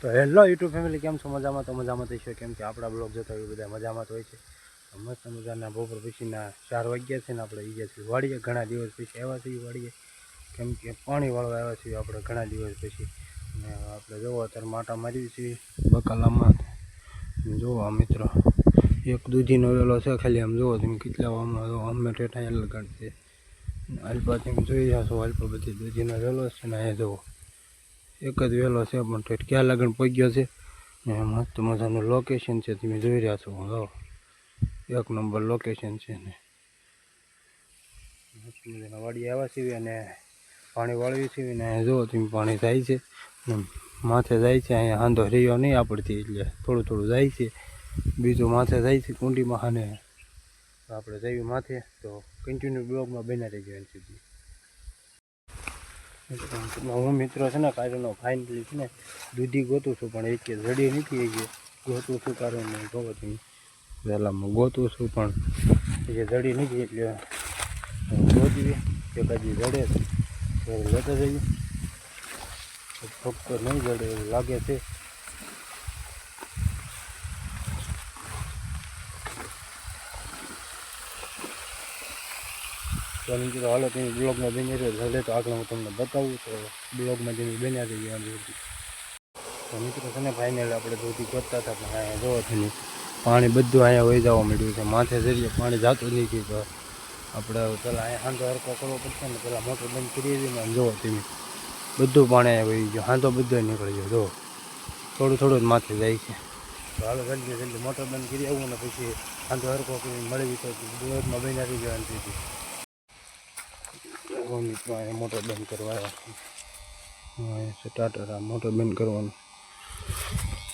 તો hello YouTube family, કેમ છો? મજામાં? તો મજામાં થઈ છે. કેમ કે આપણા બ્લોગ જતા હોય બધા મજામાં તો હોય છે. મસ્ત મજાના બપોર પછીના ચાર વાગ્યા છે ને આપણે એ ગયા છીએ વાડીએ. ઘણા દિવસ પછી આવ્યા છીએ વાળીએ કેમ કે પાણી વાળવા આવ્યા છીએ આપણે ઘણા દિવસ પછી. અને આપણે જોવો અત્યારે માટા મારી છીએ બકાલામાં. જોવો મિત્રો, એક દૂધીનો વેલો છે ખાલી. આમ જોવો તમે કેટલા અમે ઠેઠા એલ કાઢશે અલ્પા તમે જોઈ રહ્યા છો બધી દૂધીનો વેલો છે ને અહીંયા જોવો એક જ વહેલો છે, પણ ઠેઠ ક્યાં લગન પગ્યો છે? ને મસ્ત મજાનું લોકેશન છે, તમે જોઈ રહ્યા છો. જો એક નંબર લોકેશન છે ને. મસ્ત મજાના વાડી આવ્યા છીએ અને પાણી વાળવી છીએ ને જો તમે પાણી જાય છે. માથે જાય છે, અહીંયા આંધો રહ્યો નહીં આપણથી, એટલે થોડું થોડું જાય છે. બીજું માથે જાય છે કુંડીમાં અને આપણે જઈએ માથે, તો કન્ટિન્યુ બ્લોગમાં બના રહી જાય સુધી. હું મિત્રો છે ને કાર્યનો ફાઇનલી છે ને દૂધી ગોતું છું, પણ એક જડી નથી એ ગોતું છું કારણ તમે વહેલામાં ગોતું છું, પણ એ જડી નથી એટલે ગોતવી કે કદી જડે તો લેતા જઈએ ફક્ત નહીં જડે એવું લાગે છે. તો મિત્રો હાલો તમે બ્લોગમાં બની રહ્યો જડે તો આગળ હું તમને બતાવું તો બ્લોગમાં તમે બન્યા થઈ ગયા તો મિત્રો છે ને ફાઇનલ આપણે ધોતી ગોતતા હતા, પણ અહીંયા જોવો છે પાણી બધું અહીંયા વહી જવા મળ્યું છે. માથે જઈએ પાણી જાતું નથી તો આપણે પહેલાં અહીંયા હાંધો હરકો કરવો પડશે ને પહેલાં મોટર બંધ કરી દઈએ ને, જોવો તમે. બધું પાણી અહીંયા વહી ગયું. હાંધો બધો નીકળી ગયો. જો થોડું થોડું જ માથે જાય છે. તો હાલો જલ્દી જલ્દી મોટર બંધ કરી આવું ને પછી હાંધો હરકો કરીને મળવી તો બ્લોગમાં બન્યા રહી જવાની તેથી અહીંયા મોટર બંધ કરવા આવ્યા છે. ટાટર આ મોટર બંધ કરવાનું.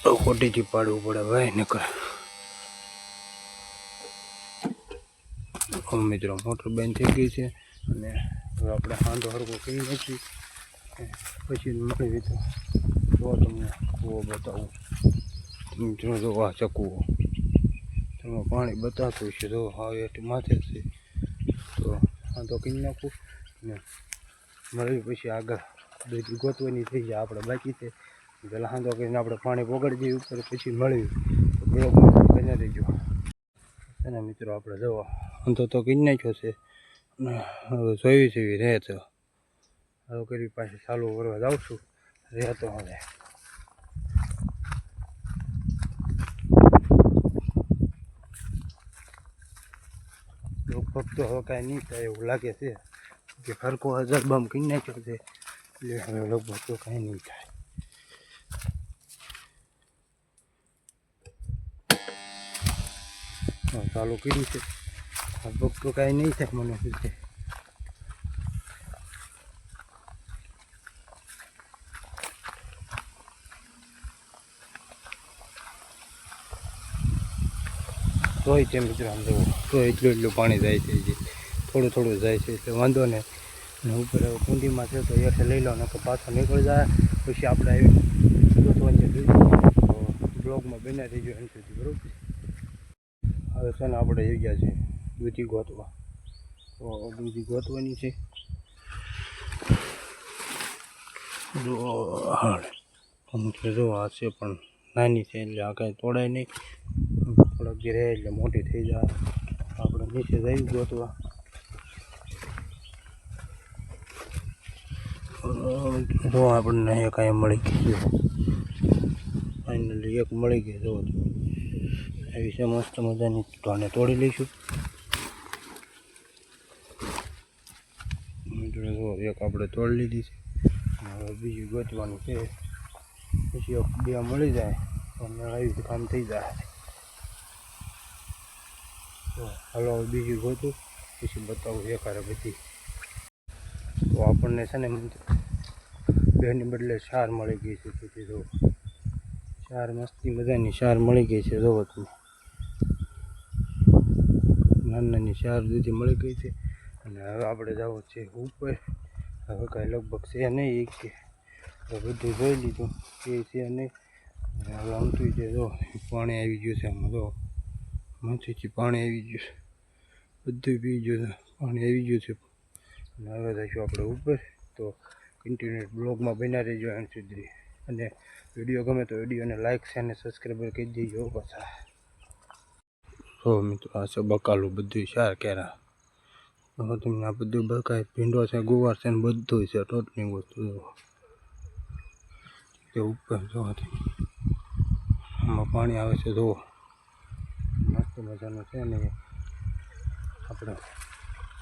તો ખોટીથી પાડવું પડે ભાઈ, નકર. મિત્રો, મોટર બંધ થઈ ગઈ છે, અને આપણે હાંધો હરકો કરી નાખી પછી મળી તો જો તમને કૂવો બતાવું. મિત્રો, જો આ ચકુવો તમે પાણી બતાવતું છે જો હા એટલે માથે છે, તો હાંધો કરી નાખું. ને મળવી પછી આગળ દૂધ ગોતવાની થઈ જાય આપણે બાકી છે. પહેલાં હાંધો કરીને આપણે પાણી પોગાડી દઈએ ઉપર પછી મળ્યું. તો બ્લોગમાં બન્યા રહેજો. અને મિત્રો આપણે જવો હાંધો તો કરી નાખ્યો છે. હવે જોઈ જેવી રહે તો હવે કરી પાછી ચાલુ કરવા જાઉં છું. રહે તો હવે ભક્તો હવે કાંઈ નહીં થાય એવું લાગે છે. કે ફરકો હજાર બમ કરી નાખ્યો છે. એટલે હવે લગભગ તો કંઈ નહીં થાય. ચાલુ કર્યું છે. લગભગ તો કાંઈ નહીં થાય મને શું છે. તોય છે મિત્રો, આમ જવું તો એટલું એટલું પાણી જાય છે થોડું થોડું જાય છે, એટલે વાંધો નહીં. અને ઉપર કુંડીમાં છે તો એક લઈ લો ને તો પાછો નીકળી જાય. પછી આપણે આવી ગોતવાની છે બ્લોગમાં બન્યા થઈ ગયો એમ સુધી, બરાબર? હવે છે ને આપણે આવી ગયા છે દૂધી ગોતવા. તો દૂધી ગોતવાની છે. જો અમુક જો, આ છે પણ નાની છે, એટલે આ કાંઈ તોડાય નહીં. થોડાક રહે એટલે મોટી થઈ જાય. આપણે નીચે જઈ ગોતવા. જો આપણને એક અહીંયા મળી ગઈ ફાઇનલી એક મળી ગઈ જો આવી છે મસ્ત મજાની તો આને તોડી લઈશું. જો એક આપણે તોડી લીધી છે. હવે બીજું ગોતવાનું છે. પછી એક બે મળી જાય. તો આવી કામ થઈ જાય. હાલો બીજું ગોતું. પછી બતાવું એકારે બધી. આપણને છે ને બેની બદલે સાર મળી ગઈ છે. તેથી જો ચાર મસ્તી મજાની સાર મળી ગઈ છે. જોવો તમે. નાની નાની ચાર દૂધી મળી ગઈ છે. અને હવે આપણે જવું છે ઉપર. હવે કાંઈ લગભગ છે નહીં એક કે. બધું જોઈ લીધું. એ છે નહીં. હવે આમતું છે જો, પાણી આવી ગયું છે આમાં જો. માથેથી પાણી આવી ગયું છે. બધું પી ગયું છે. પાણી આવી ગયું છે. હવે જઈશું આપણે ઉપર. તો કન્ટિન્યુ બ્લોગમાં બન્યા રહેજો એમ સુધી. અને વીડિયો ગમે તો વિડીયોને લાઇક છે અને સબસ્ક્રાઈબર કરી દેજો પાછા. તો મિત્રો, આ છે બકાલું બધું શાર કેરા. હવે તમને આ બધું બકાય ભીંડો છે, ગુવાર છે ને બધું છે, ટોટલી વસ્તુ. તે ઉપર જોવાથી આમાં પાણી આવે છે જો મસ્ત મજાનું છે ને આપણે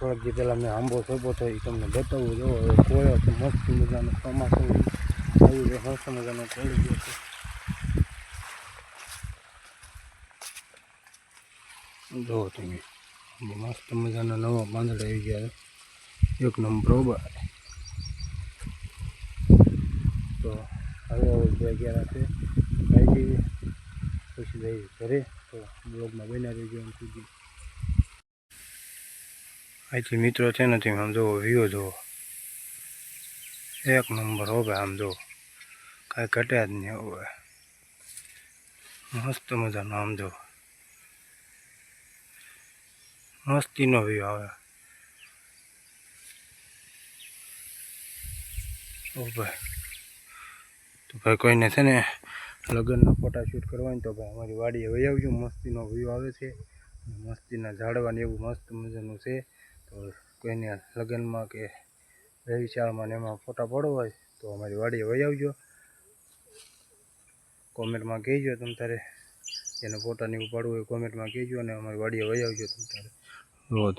થોડાક જે પહેલાં મેં આંબો સોંપો તો એ તમને બતાવું. જો હવે કોયો તો મસ્ત મજાનો ચોમાસું આવ્યું છે મસ્ત મજાનો પડી ગયો છે. જો તમે મસ્ત મજાના નવા પાંદડા આવી ગયા એક નંબર બરોબર તો હવે હવે બે અગિયાર છે ખાઈ જઈએ. પછી જઈએ ઘરે. તો બ્લોગમાં બન્યા રહી એમ સુધી અહીંથી મિત્રો છે ને તમે આમ જુઓ વ્યૂ જુઓ. એક નંબર હવે આમ જુઓ. કાંઈ ઘટ્યા જ નહીં હવે મસ્ત મજાનો આમ જુઓ. મસ્તીનો વ્યૂ આવે. ઓ ભાઈ. તો ભાઈ કોઈને છે ને લગ્નના ફોટા શૂટ કરવા તો ભાઈ અમારી વાડીએ વહી આવજો. મસ્તીનો વ્યૂ આવે છે. મસ્તીના ઝાડવાને એવું મસ્ત મજાનું છે. કોઈને લગ્નમાં કે વ્યવિચારમાં ને એમાં ફોટા પડવા હોય તો અમારી વાડીએ વહી આવજો. કોમેન્ટમાં કહેજો તમ તારે એને ફોટા ને એવું પાડવું હોય કોમેન્ટમાં કહેજો અને અમારી વાડીએ વહી આવજો તમ તારે. વ્યૂ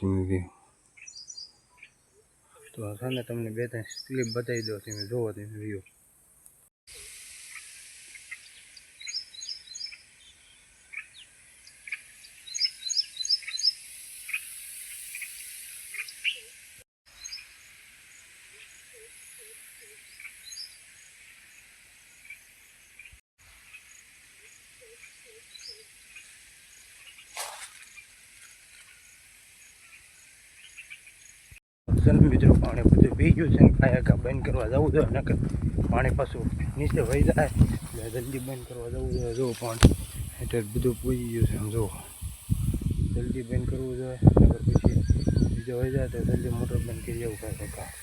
તો છે ને તમને બે ત્રણ ક્લિપ બતાવી દો તમે જોવો તમે વ્યૂ છે ને પાણી બધું પી ગયું છે ને કાંઈ બંધ કરવા જવું જોઈએ નકર પાણી પાછું નીચે વહી જાય. એટલે જલ્દી બંધ કરવા જવું જોઈએ જો પાણી એટલે બધું પૂજી ગયું છે જો. જલ્દી બંધ કરવું જોઈએ નકર પછી બીજો વહી જાય તો જલ્દી મોટર બંધ કરી જવું કાંઈ કાંઈ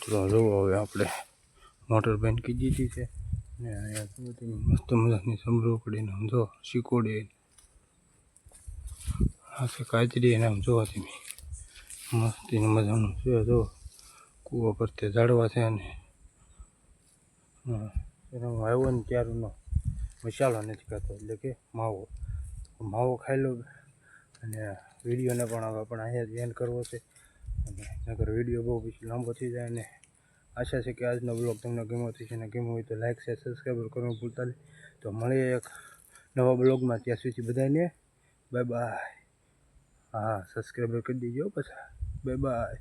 તો જુઓ હવે આપણે મોટર બંધ કરી દીધી છે. અને અહીંયા જુઓ તમે મસ્ત મજાની સમરોકડીને આમ જો શીકોડી આ છે કાચરી એને આમ જોવા તમે મસ્તીને મજાનું છે જો. કૂવા પર તે ઝાડવા છે અને એનો આવ્યો ને ત્યારનો મસાલો નથી ખાતો, એટલે કે માવો. માવો ખાઈ લો અને વિડીયોને પણ હવે પણ અહીંયા જ એન્ડ કરવો છે. અને નગર વીડિયો બહુ પછી લાંબો થઈ જાય ને આશા છે કે આજનો બ્લોગ તમને ગમ્યો થશે અને ગમ્યો હોય તો લાઇક શેર સબસ્ક્રાઈબર કરવાનું ભૂલતા નહીં. તો મળીએ એક નવા બ્લોગમાં ત્યાં સુધી બધાને. બાય બાય હા સબસ્ક્રાઈબર કરી દેજો પછી. Bye bye